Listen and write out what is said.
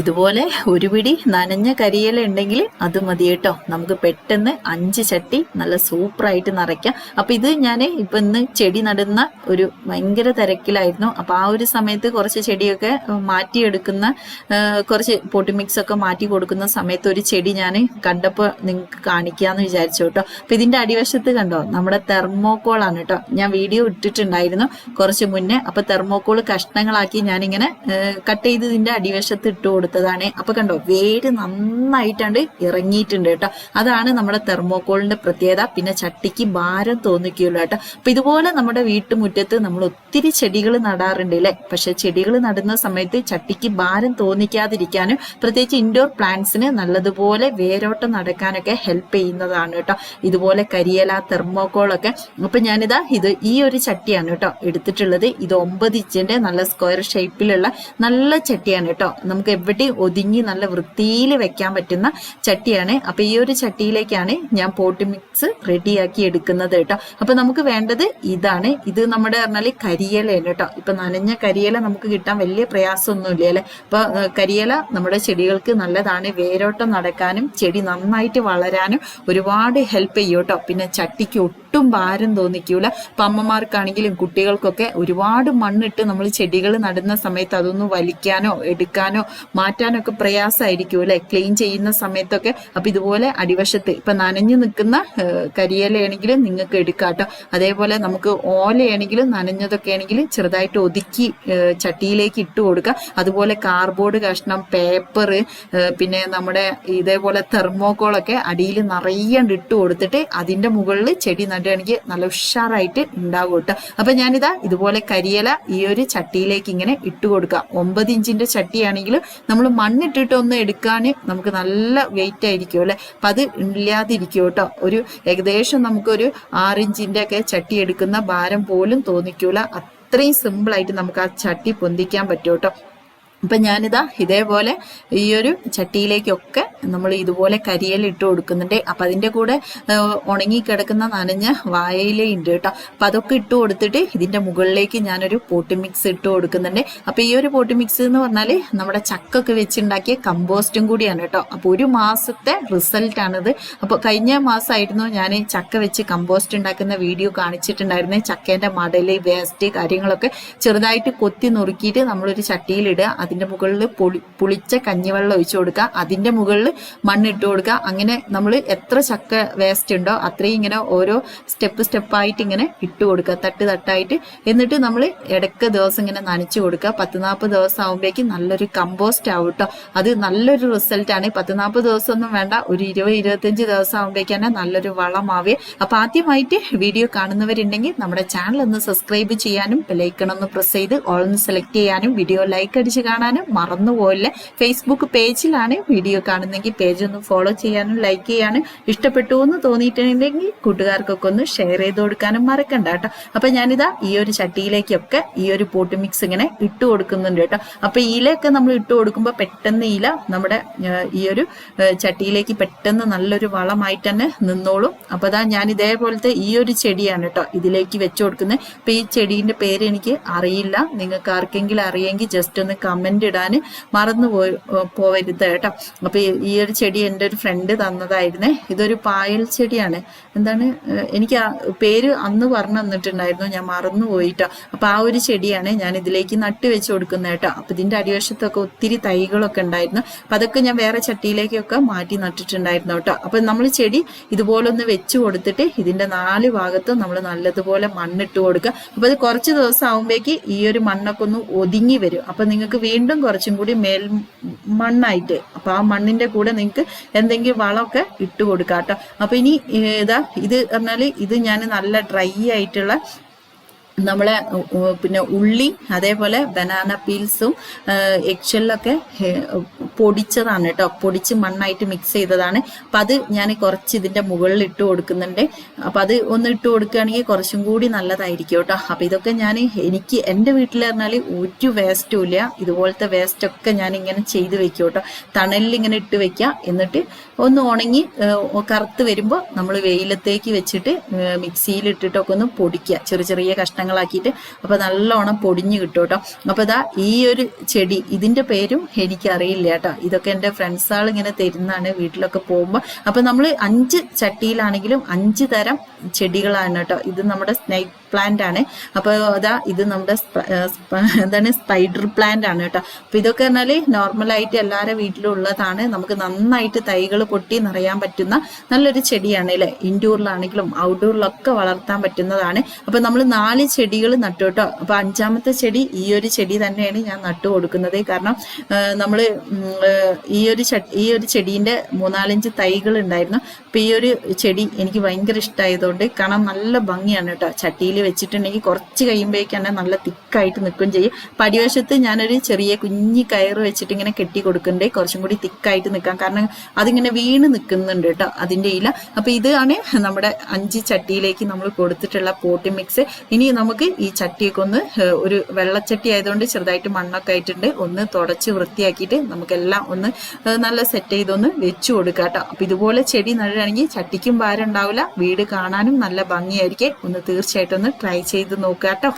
ഇതുപോലെ ഒരു പിടി നനഞ്ഞ കരിയില ഉണ്ടെങ്കിൽ അത് മതി കേട്ടോ. നമുക്ക് പെട്ടെന്ന് അഞ്ച് ചട്ടി നല്ല സൂപ്പറായിട്ട് നിറയ്ക്കാം. അപ്പൊ ഇത് ഞാൻ ഇപ്പൊ ഇന്ന് ചെടി നടുന്ന ഒരു ഭയങ്കര തിരക്കിലായിരുന്നു. അപ്പൊ ആ ഒരു സമയത്ത് കുറച്ച് ചെടിയൊക്കെ മാറ്റിയെടുക്കുന്ന കുറച്ച് പൊട്ടി മിക്സ് ഒക്കെ മാറ്റി കൊടുക്കുന്ന സമയത്ത് ഒരു ചെടി ഞാൻ കണ്ടപ്പോൾ നിങ്ങൾക്ക് കാണിക്കാന്ന് വിചാരിച്ചു കേട്ടോ. അപ്പൊ ഇതിന്റെ അടിവശത്ത് കണ്ടോ നമ്മുടെ തെർമോക്കോൾ ആണ് കേട്ടോ. ഞാൻ വീഡിയോ ഇട്ടിട്ടുണ്ടായിരുന്നു കുറച്ച് മുന്നേ. അപ്പൊ തെർമോക്കോൾ കഷ്ണങ്ങളാക്കി ഞാനിങ്ങനെ കട്ട് ചെയ്ത് ഇതിന്റെ അടിവശത്ത് ഇട്ട് കൊടുത്തതാണ് അപ്പൊ കണ്ടോ വേര് നന്നായിട്ടാണ്ട് ഇറങ്ങിയിട്ടുണ്ട് കേട്ടോ. അതാണ് നമ്മുടെ തെർമോക്കോളിന്റെ പ്രത്യേകത. പിന്നെ ചട്ടിക്ക് ഭാരം തോന്നിക്കുകയുള്ളൂ കേട്ടോ. അപ്പൊ ഇതുപോലെ നമ്മുടെ വീട്ടുമുറ്റത്ത് നമ്മൾ ഒത്തിരി ചെടികൾ നടാറുണ്ട് അല്ലേ? പക്ഷെ ചെടികൾ നടുന്ന സമയത്ത് ചട്ടിക്ക് ഭാരം തോന്നിക്കാതിരിക്കാനും പ്രത്യേകിച്ച് ഇൻഡോർ പ്ലാന്റ്സിന് നല്ലതുപോലെ വേരോട്ടം നടക്കാനൊക്കെ ഹെൽപ്പ് ചെയ്യുന്നതാണ് കേട്ടോ. ഇതുപോലെ കരിയല തെർമോക്കോളൊക്കെ. അപ്പൊ ഞാനിതാ ഇത് ഈ ഒരു ചട്ടിയാണ് കേട്ടോ എടുത്തിട്ടുള്ളത്. ഇത് ഒമ്പത് ഇഞ്ചിന്റെ നല്ല സ്ക്വയർ ഷേപ്പിലുള്ള നല്ല ചട്ടിയാണ് കേട്ടോ. നമുക്ക് എവിടെ ഒതുങ്ങി നല്ല വൃത്തിയിൽ വെക്കാൻ പറ്റുന്ന ചട്ടിയാണ്. അപ്പൊ ഈ ഒരു ചട്ടിയിലേക്കാണ് ഞാൻ പോട്ട് മിക്സ് റെഡിയാക്കി എടുക്കുന്നത് കേട്ടോ. അപ്പൊ നമുക്ക് വേണ്ടത് ഇതാണ്. ഇത് നമ്മുടെ പറഞ്ഞാൽ കരിയിലയാണ് കേട്ടോ. ഇപ്പൊ നനഞ്ഞ കരിയില നമുക്ക് കിട്ടാൻ വലിയ പ്രയാസമൊന്നുമില്ല അല്ലെ? അപ്പൊ കരിയില നമ്മുടെ ചെടികൾക്ക് നല്ലതാണ്. വേരോട്ടം നടക്കാനും ചെടി നന്നായിട്ട് വളരാനും ഒരുപാട് ഹെൽപ്പ് ചെയ്യും കേട്ടോ. പിന്നെ ചട്ടിക്ക് ഒട്ടും ഭാരം തോന്നിക്കൂല. അപ്പൊ അമ്മമാർക്കാണെങ്കിലും കുട്ടികൾക്കൊക്കെ ഒരുപാട് മണ്ണിട്ട് നമ്മൾ ചെടികൾ നടുന്ന സമയത്ത് അതൊന്ന് വലിക്കാനോ എടുക്കാനോ മാറ്റാനോ ഒക്കെ പ്രയാസമായിരിക്കും അല്ലെ? ക്ലീൻ ചെയ്യുന്ന സമയത്തൊക്കെ. അപ്പൊ ഇതുപോലെ അടിവശത്ത് ഇപ്പൊ നനഞ്ഞു നിൽക്കുന്ന കരിയലയാണെങ്കിലും നിങ്ങൾക്ക് എടുക്കാട്ടോ. കേട്ടോ അതേപോലെ നമുക്ക് ഓലയാണെങ്കിലും നനഞ്ഞതൊക്കെ ആണെങ്കിൽ ചെറുതായിട്ട് ഒതുക്കി ചട്ടിയിലേക്ക് ഇട്ട് കൊടുക്കുക അതുപോലെ കാർബോർഡ് കഷ്ണം പേപ്പർ പിന്നെ നമ്മുടെ ഇതേപോലെ തെർമോക്കോളൊക്കെ അടിയിൽ നിറയെ ഇട്ട് കൊടുത്തിട്ട് അതിന്റെ മുകളിൽ ചെടി നടുകയാണെങ്കിൽ നല്ല ഉഷാറായിട്ട് ഉണ്ടാവും കേട്ടോ. അപ്പൊ ഞാനിതാ ഇതുപോലെ കരിയില ഈ ഒരു ചട്ടിയിലേക്ക് ഇങ്ങനെ ഇട്ട് കൊടുക്കാം. ഒമ്പത് ഇഞ്ചിന്റെ ചട്ടിയാണെങ്കിൽ നമ്മൾ മണ്ണിട്ടിട്ട് ഒന്ന് എടുക്കാൻ നമുക്ക് നല്ല വെയിറ്റ് ആയിരിക്കും അല്ലെ? അപ്പൊ അത് ഇല്ലാതിരിക്കും കേട്ടോ. ഒരു ഏകദേശം നമുക്കൊരു ആറിഞ്ചിന്റെ ഒക്കെ ചട്ടി എടുക്കുന്ന ഭാരം പോലും തോന്നിക്കൂല. അത്രയും സിമ്പിൾ ആയിട്ട് നമുക്ക് ആ ചട്ടി പൊന്തിക്കാൻ പറ്റും കേട്ടോ. അപ്പൊ ഞാനിതാ ഇതേപോലെ ഈ ഒരു ചട്ടിയിലേക്കൊക്കെ നമ്മൾ ഇതുപോലെ കരിയില ഇട്ട് കൊടുക്കുന്നുണ്ട്. അപ്പൊ അതിന്റെ കൂടെ ഉണങ്ങിക്കിടക്കുന്ന ഉണങ്ങി കിടക്കുന്ന നനഞ്ഞ വായയില ഉണ്ട് കേട്ടോ. അപ്പൊ അതൊക്കെ ഇട്ട് കൊടുത്തിട്ട് ഇതിന്റെ മുകളിലേക്ക് ഞാനൊരു പോട്ടി മിക്സ് ഇട്ട് കൊടുക്കുന്നുണ്ട്. അപ്പൊ ഈ ഒരു പോട്ടി മിക്സ് എന്ന് പറഞ്ഞാൽ നമ്മുടെ ചക്കൊക്കെ വെച്ചുണ്ടാക്കിയ കമ്പോസ്റ്റും കൂടിയാണ് കേട്ടോ. അപ്പോൾ ഒരു മാസത്തെ റിസൾട്ട് അപ്പോൾ അപ്പൊ കഴിഞ്ഞ മാസമായിരുന്നു ഞാൻ ചക്ക വെച്ച് കമ്പോസ്റ്റ് ഉണ്ടാക്കുന്ന വീഡിയോ കാണിച്ചിട്ടുണ്ടായിരുന്നേ. ചക്കേന്റെ മടൽ വേസ്റ്റ് കാര്യങ്ങളൊക്കെ ചെറുതായിട്ട് കൊത്തി നുറുക്കിയിട്ട് നമ്മളൊരു ചട്ടിയിലിടുക. അതിന്റെ മുകളിൽ പൊളി പുളിച്ച കഞ്ഞിവെള്ളം ഒഴിച്ചു കൊടുക്കുക. അതിന്റെ മുകളിൽ മണ്ണിട്ട് കൊടുക്കുക. അങ്ങനെ നമ്മൾ എത്ര ചക്ക വേസ്റ്റ് ഉണ്ടോ അത്രയും ഇങ്ങനെ ഓരോ സ്റ്റെപ്പ് സ്റ്റെപ്പായിട്ട് ഇങ്ങനെ ഇട്ട് കൊടുക്കുക. തട്ട് തട്ടായിട്ട്. എന്നിട്ട് നമ്മൾ ഇടയ്ക്ക് ദിവസം ഇങ്ങനെ നനച്ചു കൊടുക്കുക. പത്ത് നാൽപ്പത് ദിവസം ആകുമ്പോഴേക്കും നല്ലൊരു കമ്പോസ്റ്റ് ആവും കേട്ടോ. അത് നല്ലൊരു റിസൾട്ടാണ് പത്ത് നാൽപ്പത് ദിവസമൊന്നും വേണ്ട. ഒരു ഇരുപത് ഇരുപത്തഞ്ച് ദിവസം ആകുമ്പോഴേക്കും തന്നെ നല്ലൊരു വളമാവേ അപ്പം ആദ്യമായിട്ട് വീഡിയോ കാണുന്നവരുണ്ടെങ്കിൽ നമ്മുടെ ചാനൽ ഒന്ന് സബ്സ്ക്രൈബ് ചെയ്യാനും ബെലൈക്കൺ ഒന്ന് പ്രസ് ചെയ്ത് ഓൾ ഒന്ന് സെലക്ട് ചെയ്യാനും വീഡിയോ ലൈക്ക് അടിച്ച് കാണാനും മറന്നുപോയില്ല ഫേസ്ബുക്ക് പേജിലാണ് വീഡിയോ കാണുന്നെങ്കിൽ പേജ് ഒന്ന് ഫോളോ ചെയ്യാനും ലൈക്ക് ചെയ്യാനും ഇഷ്ടപ്പെട്ടു എന്ന് തോന്നിയിട്ടുണ്ടെങ്കിൽ കൂട്ടുകാർക്കൊക്കെ ഒന്ന് ഷെയർ ചെയ്ത് കൊടുക്കാനും മറക്കണ്ട കേട്ടോ. അപ്പൊ ഞാനിതാ ഈ ഒരു ചട്ടിയിലേക്കൊക്കെ ഈ ഒരു പോട്ട് മിക്സ് ഇങ്ങനെ ഇട്ട് കൊടുക്കുന്നുണ്ട് കേട്ടോ. അപ്പൊ ഇലയൊക്കെ നമ്മൾ ഇട്ട് കൊടുക്കുമ്പോൾ പെട്ടെന്ന് ഇല നമ്മുടെ ഈ ഒരു ചട്ടിയിലേക്ക് പെട്ടെന്ന് നല്ലൊരു വളമായിട്ട് തന്നെ നിന്നോളും. അപ്പൊ അതാ ഞാൻ ഇതേപോലത്തെ ഈ ഒരു ചെടിയാണ് കേട്ടോ ഇതിലേക്ക് വെച്ചു കൊടുക്കുന്നത്. അപ്പൊ ഈ ചെടീന്റെ പേര് എനിക്ക് അറിയില്ല. നിങ്ങൾക്ക് ആർക്കെങ്കിലും അറിയെങ്കിൽ ജസ്റ്റ് ഒന്ന് കമന്റ് ഇടാൻ മറന്നു പോയി പോവരുത് കേട്ടോ. അപ്പൊ ഈ ഒരു ചെടി എന്റെ ഒരു ഫ്രണ്ട് തന്നതായിരുന്നേ. ഇതൊരു പായൽ ചെടിയാണ്. എന്താണ് എനിക്ക് ആ പേര് അന്ന് പറഞ്ഞു തന്നിട്ടുണ്ടായിരുന്നു. ഞാൻ മറന്നു പോയിട്ടോ. അപ്പൊ ആ ഒരു ചെടിയാണ് ഞാൻ ഇതിലേക്ക് നട്ട് വെച്ച് കൊടുക്കുന്നത് കേട്ടോ. അപ്പൊ ഇതിന്റെ അടിവശത്തൊക്കെ ഒത്തിരി തൈകളൊക്കെ ഉണ്ടായിരുന്നു. അപ്പൊ അതൊക്കെ ഞാൻ വേറെ ചട്ടിയിലേക്കൊക്കെ മാറ്റി നട്ടിട്ടുണ്ടായിരുന്നു കേട്ടോ. അപ്പൊ നമ്മൾ ചെടി ഇതുപോലൊന്ന് വെച്ച് കൊടുത്തിട്ട് ഇതിന്റെ നാല് ഭാഗത്തും നമ്മൾ നല്ലതുപോലെ മണ്ണിട്ട് കൊടുക്കുക. അപ്പൊ അത് കുറച്ച് ദിവസം ആകുമ്പോഴേക്ക് ഈ ഒരു മണ്ണൊക്കെ ഒന്ന് ഒതുങ്ങി വരും. അപ്പൊ നിങ്ങൾക്ക് വീണ്ടും കുറച്ചും കൂടി മേൽ മണ്ണായിട്ട്. അപ്പൊ ആ മണ്ണിന്റെ കൂടെ നിങ്ങൾക്ക് എന്തെങ്കിലും വളമൊക്കെ ഇട്ട് കൊടുക്കാം കേട്ടോ. അപ്പൊ ഇനി ഏതാ ഇതാ പറഞ്ഞാൽ ഇത് ഞാൻ നല്ല ഡ്രൈ ആയിട്ടുള്ള നമ്മളെ പിന്നെ ഉള്ളി അതേപോലെ ബനാന പീൽസും എക്സലൊക്കെ പൊടിച്ചതാണ് കേട്ടോ. പൊടിച്ച് മണ്ണായിട്ട് മിക്സ് ചെയ്തതാണ്. അപ്പൊ അത് ഞാൻ കുറച്ച് ഇതിന്റെ മുകളിൽ ഇട്ട് കൊടുക്കുന്നുണ്ട്. അപ്പൊ അത് ഒന്ന് ഇട്ട് കൊടുക്കുകയാണെങ്കിൽ കുറച്ചും കൂടി നല്ലതായിരിക്കും കേട്ടോ. അപ്പൊ ഇതൊക്കെ ഞാൻ എനിക്ക് എന്റെ വീട്ടിൽ പറഞ്ഞാൽ ഒരു വേസ്റ്റും ഇല്ല. ഇതുപോലത്തെ വേസ്റ്റ് ഒക്കെ ഞാൻ ഇങ്ങനെ ചെയ്ത് വെക്കും കേട്ടോ. തണലിൽ ഇങ്ങനെ ഇട്ട് വെക്കുക. എന്നിട്ട് ഒന്ന് ഉണങ്ങി കറുത്ത് വരുമ്പോൾ നമ്മൾ വെയിലത്തേക്ക് വെച്ചിട്ട് മിക്സിയിൽ ഇട്ടിട്ടൊക്കെ ഒന്ന് പൊടിക്കുക. ചെറിയ ചെറിയ കഷ്ണങ്ങളാക്കിയിട്ട്. അപ്പൊ നല്ലോണം പൊടിഞ്ഞു കിട്ടും കേട്ടോ. അപ്പൊ ഇതാ ഈ ഒരു ചെടി ഇതിന്റെ പേരും എനിക്കറിയില്ല കേട്ടോ. കേട്ടോ. ഇതൊക്കെ എന്റെ ഫ്രണ്ട്സുകൾ ഇങ്ങനെ തരുന്നതാണ് വീട്ടിലൊക്കെ പോകുമ്പോൾ അപ്പം നമ്മൾ അഞ്ച് ചട്ടിയിലാണെങ്കിലും അഞ്ച് തരം ചെടികളാണ് കേട്ടോ. ഇത് നമ്മുടെ സ്നേക്ക് പ്ലാന്റ് ആണ്. അപ്പോൾ അതാ ഇത് നമ്മുടെ എന്താണ് സ്പൈഡർ പ്ലാന്റ് ആണ് കേട്ടോ. അപ്പൊ ഇതൊക്കെ പറഞ്ഞാൽ നോർമലായിട്ട് എല്ലാവരുടെ വീട്ടിലും ഉള്ളതാണ് നമുക്ക് നന്നായിട്ട് തൈകൾ പൊട്ടി നിറയാൻ പറ്റുന്ന നല്ലൊരു ചെടിയാണ് അല്ലേ? ഇൻഡോറിലാണെങ്കിലും ഔട്ട്ഡോറിലൊക്കെ വളർത്താൻ പറ്റുന്നതാണ്. അപ്പൊ നമ്മൾ നാല് ചെടികൾ നട്ടു കേട്ടോ. അപ്പൊ അഞ്ചാമത്തെ ചെടി ഈ ഒരു ചെടി തന്നെയാണ് ഞാൻ നട്ടു കൊടുക്കുന്നത്. കാരണം നമ്മൾ ഈ ഒരു ഈ ഒരു ചെടീന്റെ മൂന്നാലഞ്ച് തൈകൾ ഉണ്ടായിരുന്നു. അപ്പൊ ഈ ഒരു ചെടി എനിക്ക് ഭയങ്കര ഇഷ്ടമായതുകൊണ്ട് കാണാൻ നല്ല ഭംഗിയാണ് കേട്ടോ. ചട്ടിയിൽ വെച്ചിട്ടുണ്ടെങ്കിൽ കുറച്ച് കഴിയുമ്പോഴേക്കാണ് നല്ല തിക്കായിട്ട് നിൽക്കുകയും ചെയ്യും. പടിവശത്ത് ഞാനൊരു ചെറിയ കുഞ്ഞി കയറ് വെച്ചിട്ട് ഇങ്ങനെ കെട്ടി കൊടുക്കണ്ടേ കുറച്ചും കൂടി തിക്കായിട്ട് നിൽക്കാം. കാരണം അതിങ്ങനെ വീണ് നിൽക്കുന്നുണ്ട് കേട്ടോ അതിന്റെ ഇല. അപ്പോൾ ഇതാണ് നമ്മുടെ അഞ്ച് ചട്ടിയിലേക്ക് നമ്മൾ കൊടുത്തിട്ടുള്ള പോട്ടി മിക്സ്. ഇനി നമുക്ക് ഈ ചട്ടിയൊക്കെ ഒന്ന് ഒരു വെള്ളച്ചട്ടി ആയതുകൊണ്ട് ചെറുതായിട്ട് മണ്ണൊക്കെ ആയിട്ടുണ്ട്. ഒന്ന് തുടച്ച് വൃത്തിയാക്കിയിട്ട് നമുക്കെല്ലാം ഒന്ന് നല്ല സെറ്റ് ചെയ്തൊന്ന് വെച്ചു കൊടുക്കാം കേട്ടോ. അപ്പം ഇതുപോലെ ചെടി നടുകയാണെങ്കിൽ ചട്ടിക്കും ഭാരം ഉണ്ടാവില്ല. വീട് കാണാനും നല്ല ഭംഗിയായിരിക്കും. ഒന്ന് തീർച്ചയായിട്ടും ഒന്ന് ട്രൈ ചെയ്ത് നോക്കുക കേട്ടോ